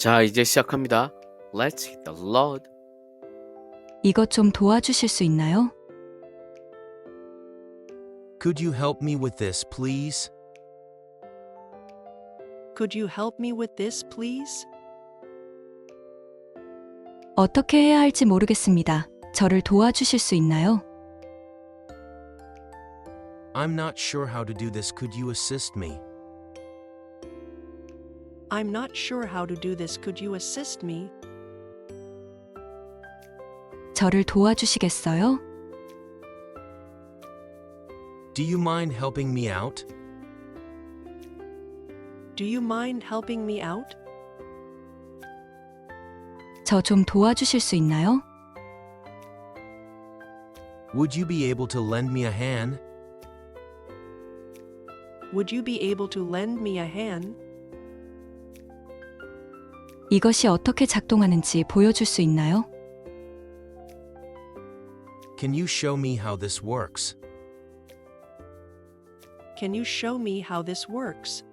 자, 이제 시작합니다. Let's hit the road. 이것 좀 도와주실 수 있나요? Could you help me with this, please? Could you help me with this, please? 어떻게 해야 할지 모르겠습니다. 저를 도와주실 수 있나요? I'm not sure how to do this. Could you assist me? I'm not sure how to do this. Could you assist me? 저를 도와주시겠어요? Do you mind helping me out? Do you mind helping me out? 저 좀 도와주실 수 있나요? Would you be able to lend me a hand? Would you be able to lend me a hand? 이것이 어떻게 작동하는지 보여줄 수 있나요? Can you show me how this works? Can you show me how this works?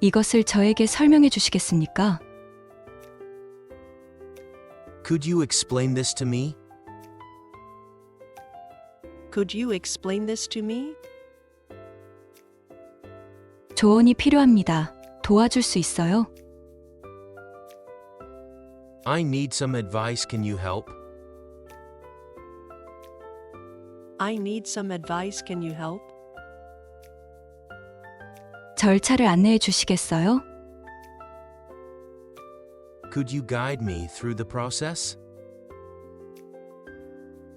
이것을 저에게 설명해 주시겠습니까? Could you explain this to me? Could you explain this to me? 조언이 필요합니다. 도와줄 수 있어요? I need some advice. Can you help? I need some advice. Can you help? 절차를 안내해 주시겠어요? Could you guide me through the process?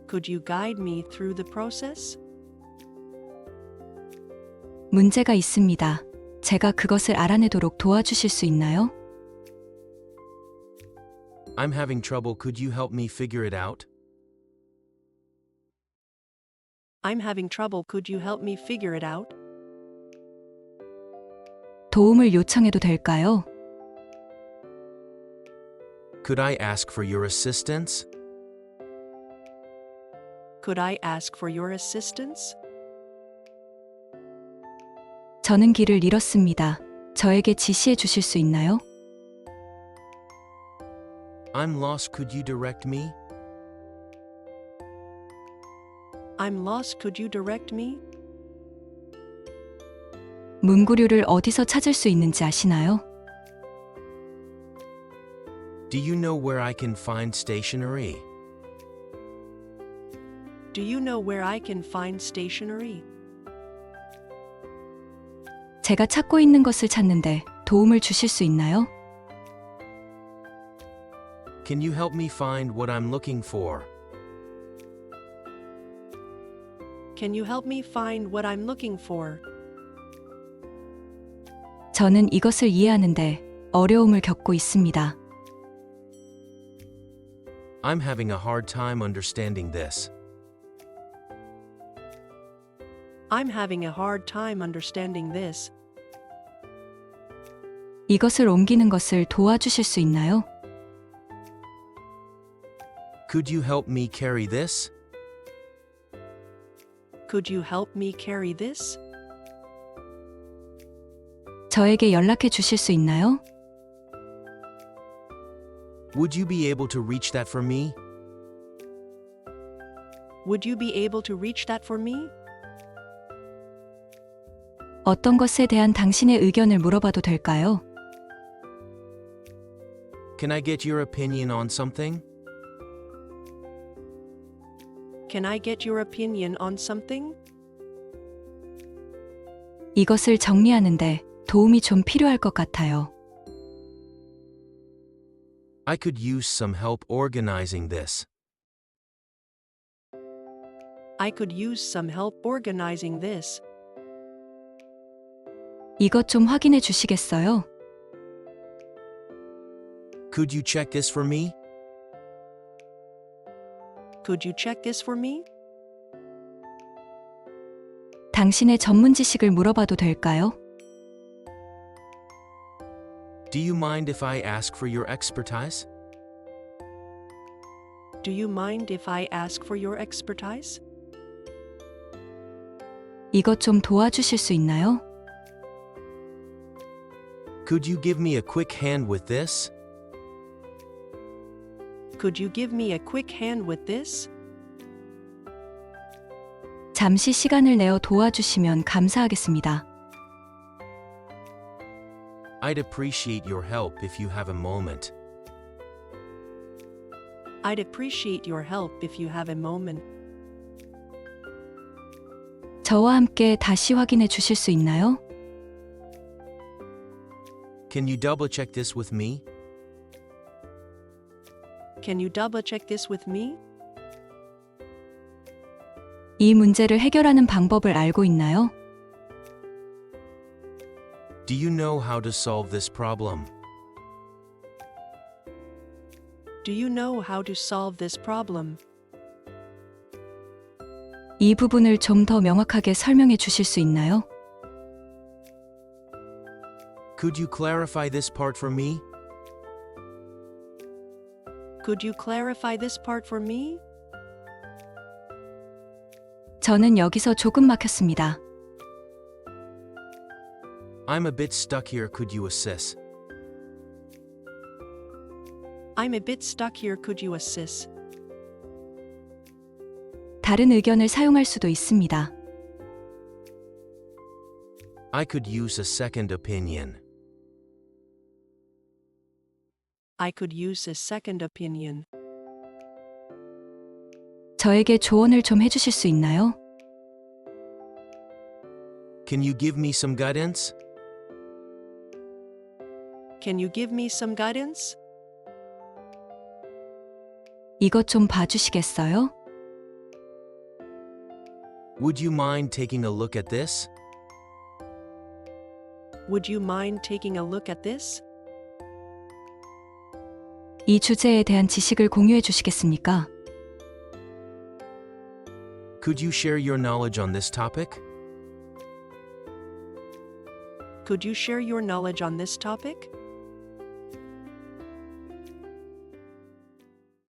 Could you guide me through the process? 문제가 있습니다. 제가 그것을 알아내도록 도와주실 수 있나요? I'm having trouble. Could you help me figure it out? I'm having trouble. Could you help me figure it out? 도움을 요청해도 될까요? Could I ask for your assistance? Could I ask for your assistance? 저는 길을 잃었습니다. 저에게 지시해 주실 수 있나요? I'm lost. Could you direct me? I'm lost. Could you direct me? 문구류를 어디서 찾을 수 있는지 아시나요? Do you know where I can find stationery? Do you know where I can find stationery? 제가 찾고 있는 것을 찾는데 도움을 주실 수 있나요? Can you help me find what I'm looking for? Can you help me find what I'm looking for? 저는 이것을 이해하는데 어려움을 겪고 있습니다. I'm having a hard time understanding this. I'm having a hard time understanding this. 이것을 옮기는 것을 도와주실 수 있나요? Could you help me carry this? Could you help me carry this? 저에게 연락해 주실 수 있나요? Would you be able to reach that for me? Would you be able to reach that for me? 어떤 것에 대한 당신의 의견을 물어봐도 될까요? Can I get your opinion on something? Can I get your opinion on something? 이것을 정리하는데 도움이 좀 필요할 것 같아요. I could use some help organizing this. I could use some help organizing this. 이것 좀 확인해 주시겠어요? Could you check this for me? Could you check this for me? 당신의 전문 지식을 물어봐도 될까요? Do you mind if I ask for your expertise? Do you mind if I ask for your expertise? 이것 좀 도와주실 수 있나요? Could you give me a quick hand with this? Could you give me a quick hand with this? 잠시 시간을 내어 도와주시면 감사하겠습니다. I'd appreciate your help if you have a moment. I'd appreciate your help if you have a moment. 저와 함께 다시 확인해 주실 수 있나요? Can you double check this with me? Can you double check this with me? 이 문제를 해결하는 방법을 알고 있나요? Do you know how to solve this problem? Do you know how to solve this problem? 이 부분을 좀 더 명확하게 설명해 주실 수 있나요? Could you clarify this part for me? Could you clarify this part for me? 저는 여기서 조금 막혔습니다. I'm a bit stuck here. Could you assist? I'm a bit stuck here. Could you assist? 다른 의견을 사용할 수도 있습니다. I could use a second opinion. I could use a second opinion. 저에게 조언을 좀 해주실 수 있나요? Can you give me some guidance? Can you give me some guidance? 이것 좀 봐주시겠어요? Would you mind taking a look at this? Would you mind taking a look at this? 이 주제에 대한 지식을 공유해 주시겠습니까? Could you share your knowledge on this topic? Could you share your knowledge on this topic?